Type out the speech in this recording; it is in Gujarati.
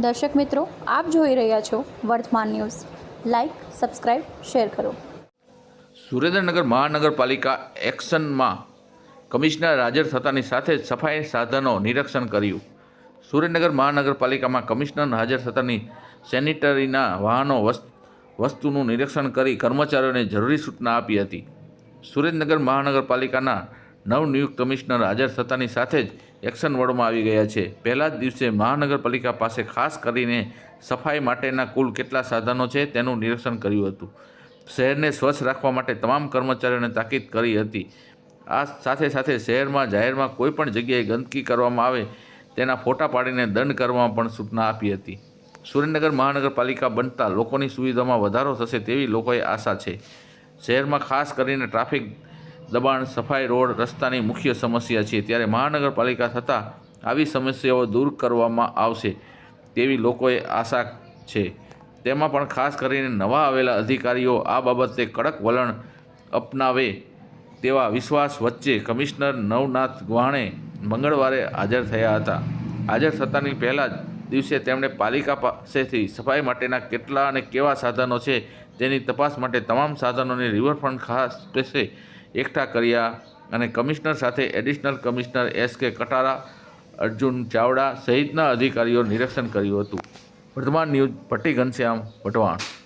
દર્શક મિત્રો, આપ જોઈ રહ્યા છો વર્તમાન ન્યૂઝ. લાઇક સબસ્ક્રાઇબ શેર કરો. સુરેન્દ્રનગર મહાનગરપાલિકા એક્શનમાં કમિશનર હાજર થતાની સાથે જ સફાઈ સાધનો નિરીક્ષણ કર્યું. સુરેન્દ્રનગર મહાનગરપાલિકામાં કમિશનર હાજર થતાની સેનિટરીના વાહનો, વસ્ત, વસ્તુનું નિરીક્ષણ કરી કર્મચારીઓને જરૂરી સૂચના આપી હતી. સુરેન્દ્રનગર મહાનગરપાલિકાના નવનિયુક્ત કમિશનર હાજર થતાની સાથે જ એક્શન મોડમાં આવી ગયા છે. પહેલા જ દિવસે મહાનગરપાલિકા પાસે ખાસ કરીને સફાઈ માટેના કુલ કેટલા સાધનો છે તેનું નિરીક્ષણ કર્યું હતું. શહેરને સ્વચ્છ રાખવા માટે તમામ કર્મચારીઓને તાકીદ કરી હતી. આ સાથે સાથે શહેરમાં જાહેરમાં કોઈપણ જગ્યાએ ગંદકી કરવામાં આવે તેના ફોટા પાડીને દંડ કરવામાં પણ સૂચના આપી હતી. સુરેન્દ્રનગર મહાનગરપાલિકા બનતા લોકોની સુવિધામાં વધારો થશે તેવી લોકોએ આશા છે. શહેરમાં ખાસ કરીને ટ્રાફિક દબાણ સફાઈ રોડ રસ્તાની મુખ્ય સમસ્યા છે. ત્યારે મહાનગરપાલિકા થતાં આવી સમસ્યાઓ દૂર કરવામાં આવશે તેવી લોકોએ આશા છે. તેમાં પણ ખાસ કરીને નવા આવેલા અધિકારીઓ આ બાબતે કડક વલણ અપનાવે તેવા વિશ્વાસ વચ્ચે કમિશનર નવનાથ ગુહાણે મંગળવારે હાજર થયા હતા. હાજર થતાની પહેલાં જ દિવસે તેમણે પાલિકા પાસેથી સફાઈ માટેના કેટલા અને કેવા સાધનો છે તેની તપાસ માટે તમામ સાધનોની રિવરફ્રન્ટ ખાસ પેસે એકઠા કર્યા અને કમિશનર સાથે એડિશનલ કમિશનર એસ કે કટારા, અર્જુન ચાવડા સહિતના અધિકારીઓ નિરીક્ષણ કર્યું હતું. વર્તમાન ન્યૂઝ ભટ્ટી ઘનશ્યામ વટવાણ